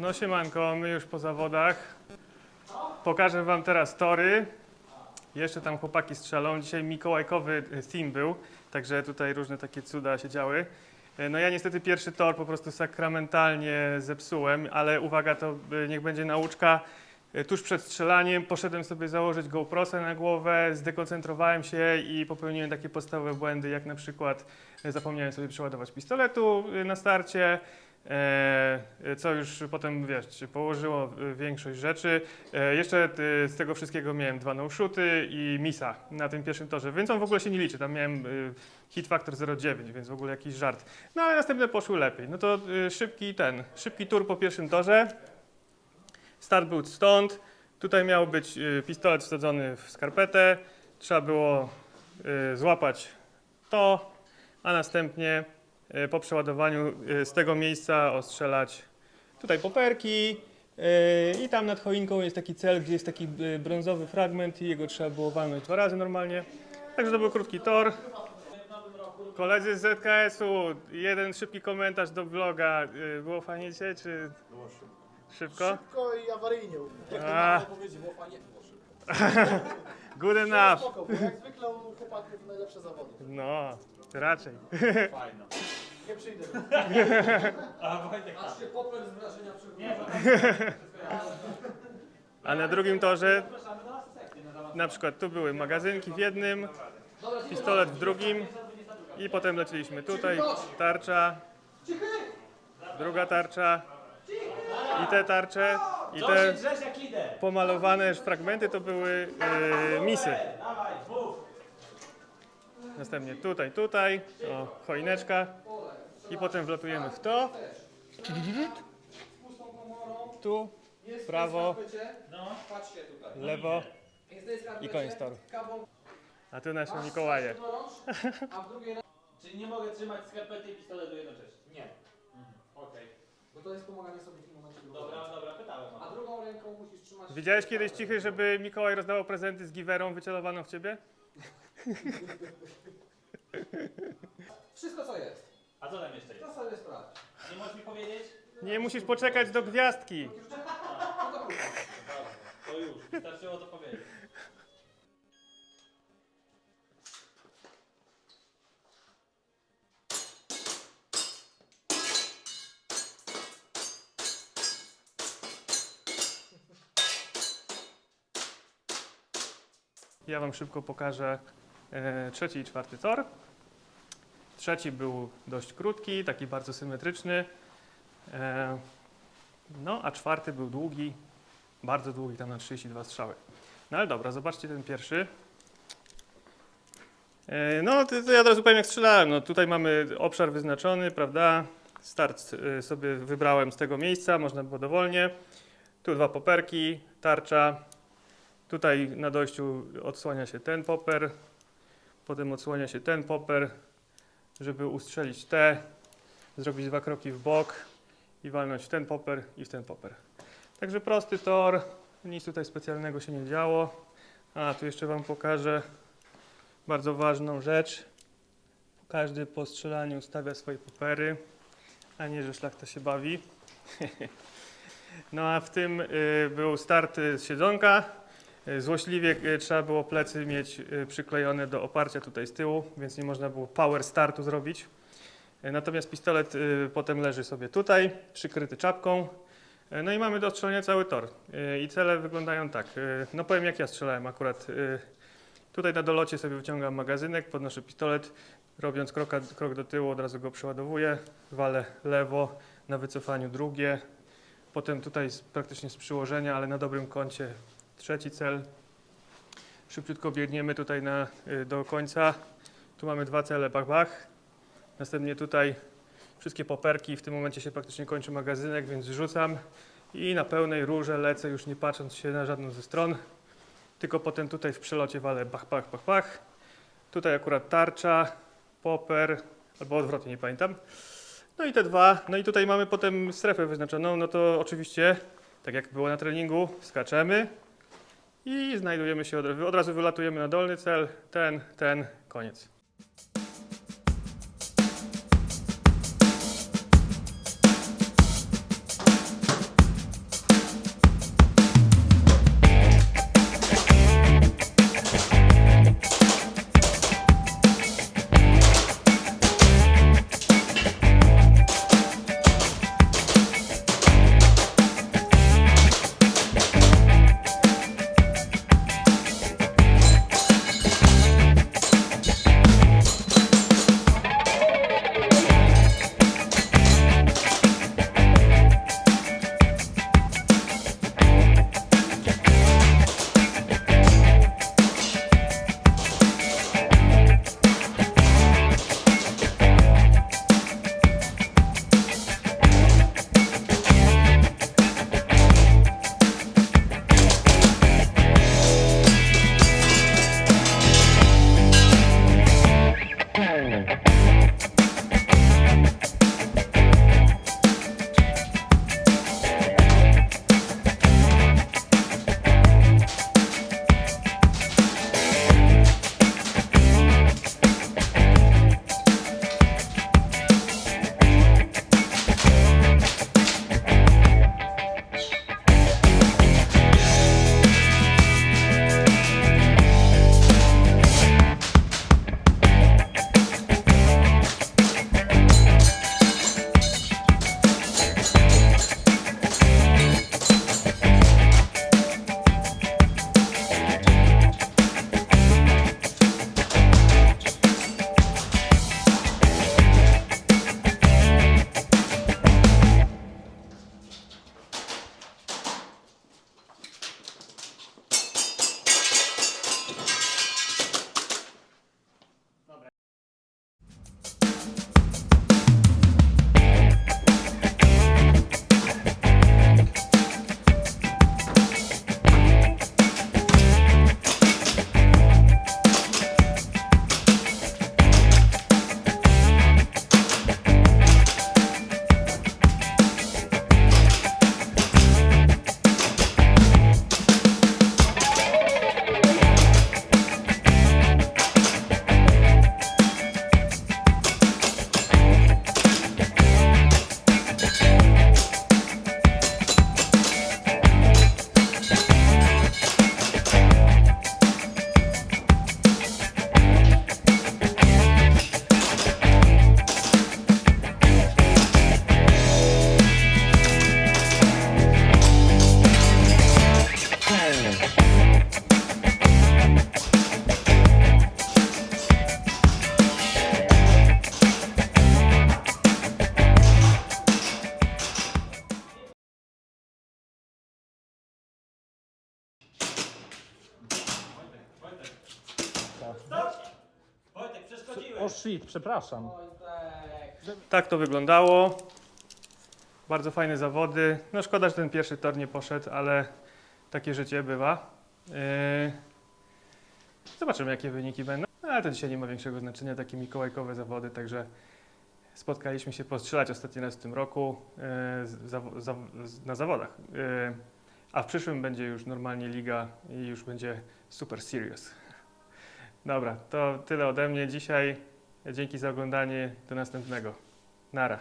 No siemanko, my już po zawodach. Pokażę wam teraz tory. Jeszcze tam chłopaki strzelą. Dzisiaj mikołajkowy e, theme był, także tutaj różne takie cuda się działy. E, No ja niestety pierwszy tor po prostu sakramentalnie zepsułem, ale uwaga, to e, niech będzie nauczka. Tuż przed strzelaniem poszedłem sobie założyć GoProsa na głowę, zdekoncentrowałem się i popełniłem takie podstawowe błędy, jak na przykład zapomniałem sobie przeładować pistoletu na starcie, co już potem, wiesz, położyło e, większość rzeczy. E, Jeszcze e, z tego wszystkiego miałem dwa no-shooty i misa na tym pierwszym torze, więc on w ogóle się nie liczy. Tam miałem e, hit factor 0,9, więc w ogóle jakiś żart. No ale następne poszły lepiej. No to e, szybki ten, szybki tur po pierwszym torze. Start był stąd. Tutaj miał być e, pistolet wsadzony w skarpetę. Trzeba było e, złapać to, a następnie e, po przeładowaniu e, z tego miejsca ostrzelać tutaj poperki. e, I tam nad choinką jest taki cel, gdzie jest taki e, brązowy fragment i jego trzeba było walnąć dwa razy normalnie. Także to był krótki tor. Koledzy z ZKS-u, jeden szybki komentarz do vloga. E, Było fajnie dzisiaj, czy szybko? Szybko i awaryjnie. A, good enough. Spoko, bo jak zwykle u chłopaków najlepsze zawody. No, raczej. Nie przyjdę. Aż się popel z wrażenia przygotowuje. A na drugim torze na przykład tu były magazynki w jednym, pistolet w drugim i potem leciliśmy tutaj, tarcza, druga tarcza i te tarcze i te pomalowane już fragmenty to były yy, misy. Następnie tutaj, tutaj, o, choineczka i potem wlatujemy w to. Tu, prawo, lewo i koniec toru. A tu nasze Mikołaje. jednorącz, a w drugiej ręce... Czyli nie mogę trzymać skarpety i pistoletu jednocześnie? Bo to jest pomaganie sobie w tym momencie. Dobra, dobra, pytałem. A drugą ręką musisz trzymać... Widziałeś kiedyś cichy, żeby Mikołaj rozdawał prezenty z giwerą wycelowaną w ciebie? Wszystko co jest. A co tam jeszcze jest? To sobie sprawdź. Nie możesz mi powiedzieć? Nie musisz poczekać do gwiazdki. No to. Dobra, to już, wystarczyło to powiedzieć. Ja wam szybko pokażę e, trzeci i czwarty tor. Trzeci był dość krótki, taki bardzo symetryczny. E, no, a czwarty był długi, bardzo długi, tam na 32 strzały. No ale dobra, zobaczcie ten pierwszy. E, No, to, ja od razu powiem jak strzelałem. No, tutaj mamy obszar wyznaczony, prawda? Start sobie wybrałem z tego miejsca, można było dowolnie. Tu dwa poperki, tarcza. Tutaj na dojściu odsłania się ten poper, potem odsłania się ten poper, żeby ustrzelić te, zrobić dwa kroki w bok i walnąć w ten poper i w ten poper. Także prosty tor, nic tutaj specjalnego się nie działo. A, tu jeszcze Wam pokażę bardzo ważną rzecz. Każdy po strzelaniu stawia swoje popery, a nie, że szlachta się bawi. No a w tym y, był start y, z siedzonka. Y, Złośliwie y, trzeba było plecy mieć y, przyklejone do oparcia tutaj z tyłu, więc nie można było power startu zrobić. Natomiast pistolet potem leży sobie tutaj, przykryty czapką. No i mamy do strzelania cały tor. I cele wyglądają tak. No powiem jak ja strzelałem akurat. Tutaj na dolocie sobie wyciągam magazynek, podnoszę pistolet, robiąc kroka, krok do tyłu od razu go przeładowuję, walę lewo, na wycofaniu drugie, Potem tutaj praktycznie z przyłożenia, ale na dobrym kącie trzeci cel. Szybciutko biegniemy tutaj na, y, do końca. Tu mamy dwa cele, bach, bach. Następnie tutaj wszystkie poperki. W tym momencie się praktycznie kończy magazynek, więc rzucam i na pełnej rurze lecę, już nie patrząc się na żadną ze stron. Tylko potem tutaj w przelocie walę bach, bach, bach, bach. Tutaj akurat tarcza, poper, albo odwrotnie, nie pamiętam. No i te dwa. No i tutaj mamy potem strefę wyznaczoną. No to oczywiście, tak jak było na treningu, skaczemy i znajdujemy się od, od razu wylatujemy na dolny cel. Ten, ten, koniec. O shit, przepraszam. Tak. To wyglądało. Bardzo fajne zawody. No szkoda, że ten pierwszy tor nie poszedł, ale takie życie bywa. Yy, Zobaczymy, jakie wyniki będą. No, ale to dzisiaj nie ma większego znaczenia, takie mikołajkowe zawody, także spotkaliśmy się postrzelać ostatni raz w tym roku yy, na zawodach. Yy, A w przyszłym będzie już normalnie liga i już będzie super serious. Dobra, to tyle ode mnie dzisiaj. Dzięki za oglądanie. Do następnego. Nara.